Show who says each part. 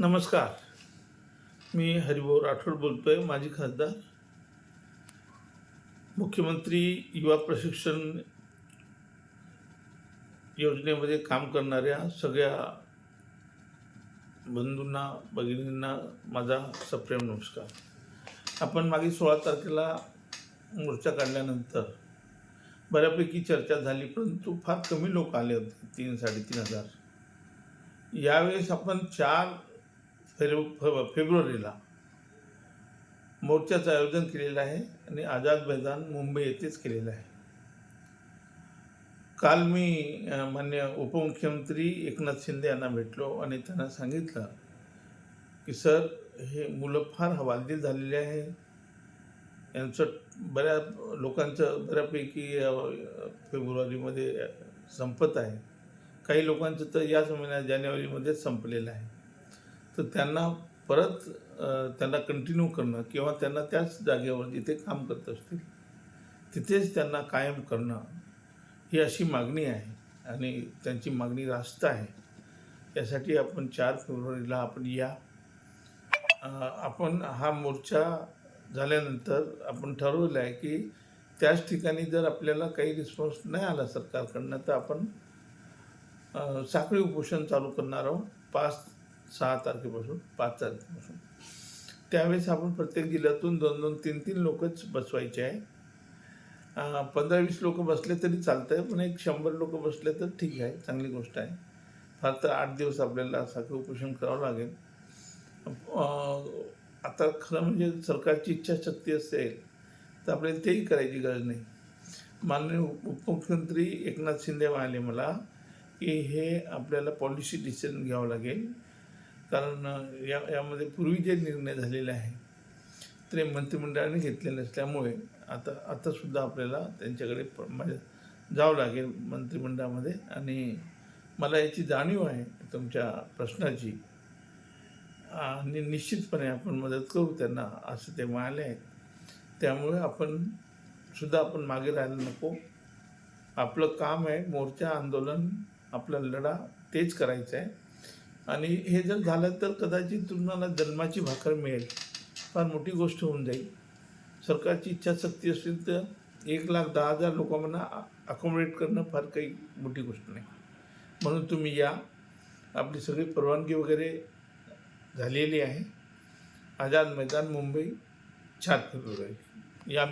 Speaker 1: नमस्कार. मी हरिभाऊ राठोड बोलतो आहे माजी खासदार. मुख्यमंत्री युवा प्रशिक्षण योजनेमध्ये काम करणाऱ्या सगळ्या बंधूंना भगिनींना माझा सप्रेम नमस्कार. आपण मागे सोळा तारखेला मोर्चा काढल्यानंतर बऱ्यापैकी चर्चा झाली परंतु फार कमी लोक आले होते तीन साडेतीन हजार. यावेळेस आपण चार फेब्रु फ- फेब्रुवारीला. मोर्चाचं आयोजन केलेलं आहे आणि आझाद मैदान मुंबई येथेच केलेलं आहे. काल मी मान्य उपमुख्यमंत्री एकनाथ शिंदे यांना भेटलो आणि त्यांना सांगितलं की सर हे मुलं फार हवालदिल झालेले आहे. यांचं बऱ्या लोकांचं बऱ्यापैकी फेब्रुवारीमध्ये संपत आहे. काही लोकांचं तर याच महिन्यात जानेवारीमध्येच संपलेलं आहे. तर त्यांना परत त्यांना कंटिन्यू करणं किंवा त्यांना त्याच जागेवर जिथे काम करत असतील तिथेच त्यांना कायम करणं ही अशी मागणी आहे आणि त्यांची मागणी रास्त आहे. यासाठी आपण चार फेब्रुवारीला आपण या. आपण हा मोर्चा झाल्यानंतर आपण ठरवलं आहे की त्याच ठिकाणी जर आपल्याला काही रिस्पॉन्स नाही आला सरकारकडनं तर आपण साखळी उपोषण चालू करणार आहोत. पाच सहा तारखेपासून पाच तारखेपासून. त्यावेळेस आपण प्रत्येक जिल्ह्यातून दोन दोन तीन तीन लोकच बसवायचे आहे. पंधरा वीस लोक बसले तरी चालतं आहे पण एक शंभर लोक बसले तर ठीक आहे चांगली गोष्ट आहे. फार तर आठ दिवस आपल्याला सगळं उपोषण करावं लागेल. आता खरं म्हणजे सरकारची इच्छाशक्ती असेल तर आपल्याला तेही करायची गरज नाही. माननीय उपमुख्यमंत्री एकनाथ शिंदे म्हणाले मला की हे आपल्याला पॉलिसी डिसिजन घ्यावं लागेल. कारण या यामध्ये पूर्वी जे निर्णय झालेले आहे ते मंत्रिमंडळाने घेतले नसल्यामुळे आता आतासुद्धा आपल्याला त्यांच्याकडे प- म्हणजे जावं लागेल मंत्रिमंडळामध्ये. आणि मला याची जाणीव आहे तुमच्या प्रश्नाची. आणि निश्चितपणे आपण मदत करू त्यांना असं ते म्हणाले आहेत. त्यामुळे आपण सुद्धा आपण मागे राहायला नको. आपलं काम आहे मोर्चा आंदोलन आपला लढा तेच करायचं आहे. आणि हे जर झालं तर कदाचित तुम्हाला जन्माची भाकर मिळेल. फार मोठी गोष्ट होऊन जाईल. सरकारची इच्छाशक्ती असेल तर एक लाख दहा हजार लोकांना अकोमोडेट करणं फार काही मोठी गोष्ट नाही. म्हणून तुम्ही या. आपली सगळी परवानगी वगैरे झालेली आहे. आझाद मैदान मुंबई चार फेब्रुवारी या